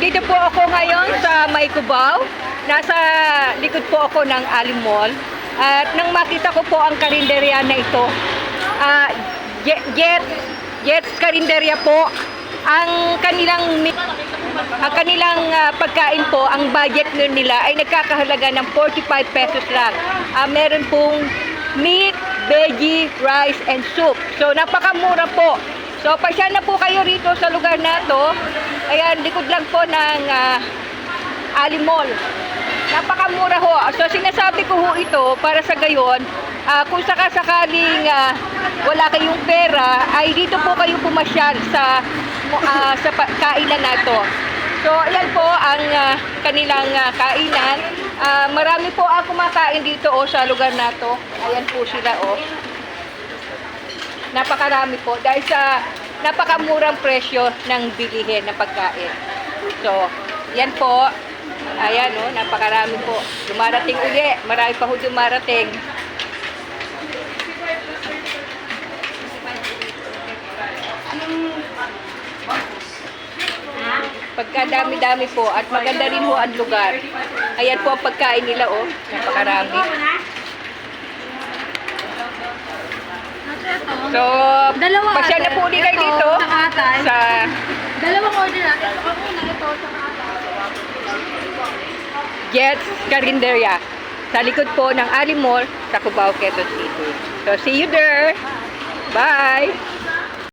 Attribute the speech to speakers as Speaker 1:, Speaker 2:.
Speaker 1: Dito po ako ngayon sa Maykubao. Nasa likod po ako ng Ali Mall. At nang makita ko po ang karinderya na ito, ah, Jet, Jet, Karinderya po, ang kanilang ang kanilang ah, pagkain po, ang budget nila ay nagkakahalaga ng 45 pesos lang. Ah, meron pong meat, veggie, rice, and soup. So, napakamura po. So, pasya na po kayo rito sa lugar na to. Ayan, likod lang po ng ah, Ali Mall. Napakamura ho. So, sinasabi ko ho ito para sa gayon, ah, kung sakasakaling ah, wala kayong pera, ay dito po kayo pumasyal sa, ah, sa kainan na to. So, ayan po ang ah, kanilang ah, kainan. Ah, marami po ang kumakain dito oh, sa lugar na to. Ayan po sila oh. Napakarami po dahil sa napakamurang presyo ng bilihin na pagkain. So, yan po. Ayan oh, napakarami po. Dumarating uli. Marami pa ho dumarating. Pagkadami-dami po at maganda rin ho ang lugar. Ayan po ang pagkain nila oh. Napakarami. So,
Speaker 2: Dalawa,
Speaker 1: pasya na po ulit kayo
Speaker 2: Ito,
Speaker 1: dito sa
Speaker 2: Dalawang order natin. Ito ako na ito. Tsaka
Speaker 1: Jets Carinderia sa likod po ng Ali Mall sa Cubao, Quezon City. So, see you there. Bye!